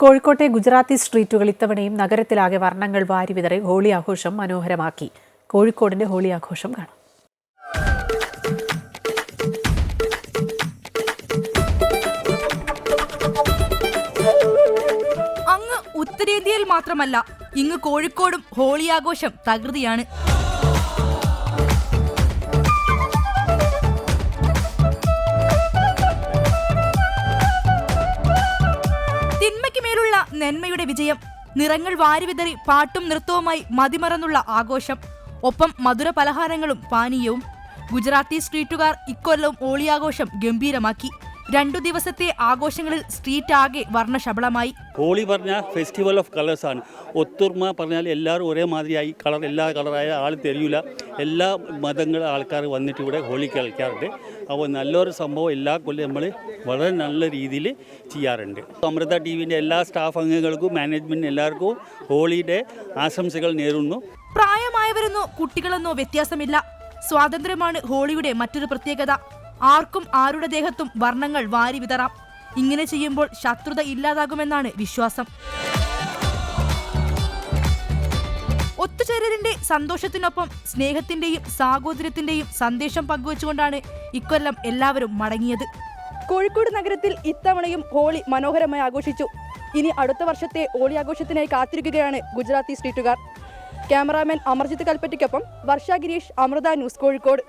കോഴിക്കോട്ടെ ഗുജറാത്തി സ്ട്രീറ്റുകൾ ഇത്തവണയും നഗരത്തിലാകെ വർണങ്ങൾ വാരി വിതറി ഹോളി ആഘോഷം മനോഹരമാക്കി. കോഴിക്കോടിന്റെ ഹോളി ആഘോഷം കാണാം. അങ്ങ് ഉത്തരേന്ത്യയിൽ മാത്രമല്ല ഇങ്ങ് കോഴിക്കോടും ഹോളി ആഘോഷം തകൃതിയാണ്. നന്മയുടെ വിജയം നിറങ്ങൾ വാരിവിതറി പാട്ടും നൃത്തവുമായി മതിമറന്നുള്ള ആഘോഷം ഒപ്പം മധുര പലഹാരങ്ങളും പാനീയവും. ഗുജറാത്തി സ്ട്രീറ്റുകാർ ഇക്കൊല്ലവും ഹോളിയാഘോഷം ഗംഭീരമാക്കി. രണ്ടു ദിവസത്തെ ആഘോഷങ്ങളിൽ സ്ട്രീറ്റ് ആകെ വർണശബളമായി. ഹോളി പറഞ്ഞ ഫെസ്റ്റിവൽ ഓഫ് കളേഴ്സ് ആണ്. ഒത്തൊരുമ പറഞ്ഞാൽ എല്ലാവരും ഒരേ മാതിരിയായി കളർ എല്ലാ കളറായ ആൾ തെരിയില്ല എല്ലാ മതങ്ങളെ ആൾക്കാർ വന്നിട്ട് ഇവിടെ ഹോളി കളിക്കാറുണ്ട്. അപ്പോൾ നല്ലൊരു സംഭവം എല്ലാ കൊല്ലം നമ്മൾ വളരെ നല്ല രീതിയിൽ ചെയ്യാറുണ്ട്. അമൃത ടി വിന്റെ എല്ലാ സ്റ്റാഫ് അംഗങ്ങൾക്കും മാനേജ്മെന്റിന് എല്ലാവർക്കും ഹോളിഡേ ആശംസകൾ നേരുന്നു. പ്രായമായവരെന്നോ കുട്ടികളെന്നോ വ്യത്യാസമില്ല. സ്വാതന്ത്ര്യമാണ് ഹോളിയുടെ മറ്റൊരു പ്രത്യേകത. ആർക്കും ആരുടെ ദേഹത്തും വർണങ്ങൾ വാരി വിതറാം. ഇങ്ങനെ ചെയ്യുമ്പോൾ ശത്രുത ഇല്ലാതാകുമെന്നാണ് വിശ്വാസം. ഒത്തുചേരലിന്റെ സന്തോഷത്തിനൊപ്പം സ്നേഹത്തിന്റെയും സാഹോദര്യത്തിന്റെയും സന്ദേശം പങ്കുവച്ചുകൊണ്ടാണ് ഇക്കൊല്ലം എല്ലാവരും മടങ്ങിയത്. കോഴിക്കോട് നഗരത്തിൽ ഇത്തവണയും ഹോളി മനോഹരമായി ആഘോഷിച്ചു. ഇനി അടുത്ത വർഷത്തെ ഹോളി ആഘോഷത്തിനായി കാത്തിരിക്കുകയാണ് ഗുജറാത്തി സ്ട്രീറ്റുകാർ. ക്യാമറാമാൻ അമർജിത്ത് കൽപ്പറ്റയ്ക്കൊപ്പം വർഷ ഗിരീഷ് അമൃത ന്യൂസ് കോഴിക്കോട്.